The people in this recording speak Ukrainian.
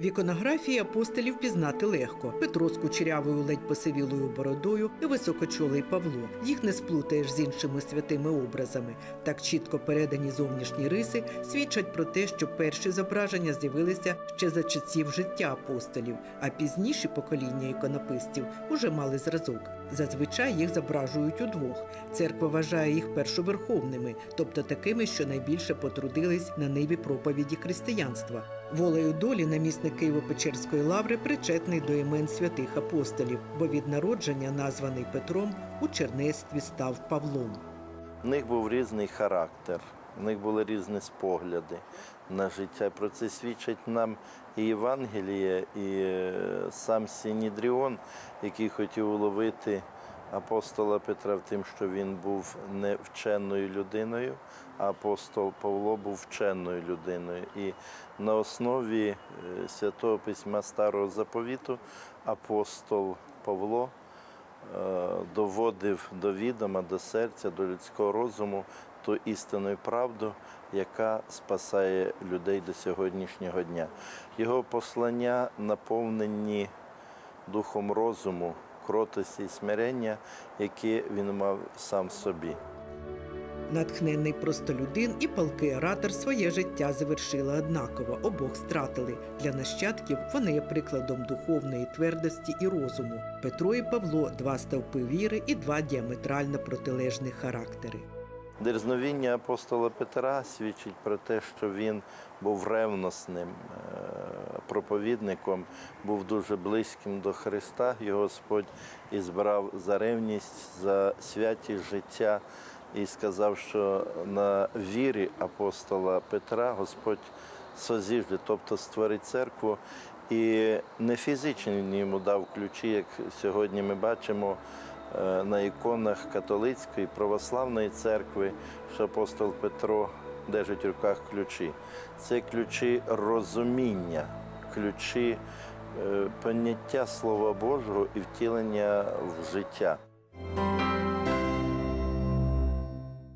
В іконографії апостолів пізнати легко. Петро з кучерявою ледь посивілою бородою і високочолий Павло. Їх не сплутаєш з іншими святими образами. Так чітко передані зовнішні риси свідчать про те, що перші зображення з'явилися ще за часів життя апостолів, а пізніші покоління іконописців уже мали зразок. Зазвичай їх зображують удвох. Церква вважає їх першоверховними, тобто такими, що найбільше потрудились на ниві проповіді християнства. Волею долі намісник Києво-Печерської лаври причетний до імен святих апостолів, бо від народження, названий Петром, у чернецтві став Павлом. В них був різний характер, в них були різні спогляди на життя. Про це свідчить нам і Євангеліє, і е, сам Сінідріон, який хотів уловити апостола Петра в тим, що він був не вченою людиною, а апостол Павло був вченою людиною. І на основі е, святого письма Старого Заповіту апостол Павло е, доводив до відома, до серця, до людського розуму ту істинну і правду, яка спасає людей до сьогоднішнього дня. Його послання наповнені духом розуму, кротості і смирення, які він мав сам собі. Натхненний простолюдин і палкий оратор своє життя завершили однаково, обох стратили. Для нащадків вони є прикладом духовної твердості і розуму. Петро і Павло два стовпи віри і два діаметрально протилежних характери. Дерзновіння апостола Петра свідчить про те, що він був ревносним е, проповідником, був дуже близьким до Христа. Його Господь і збрав за ревність, за святість життя і сказав, що на вірі апостола Петра Господь созіжде, тобто створить церкву. І не фізично йому дав ключі, як сьогодні ми бачимо на іконах католицької православної церкви, що апостол Петро держить в руках ключі. Це ключі розуміння, ключі е, поняття Слова Божого і втілення в життя.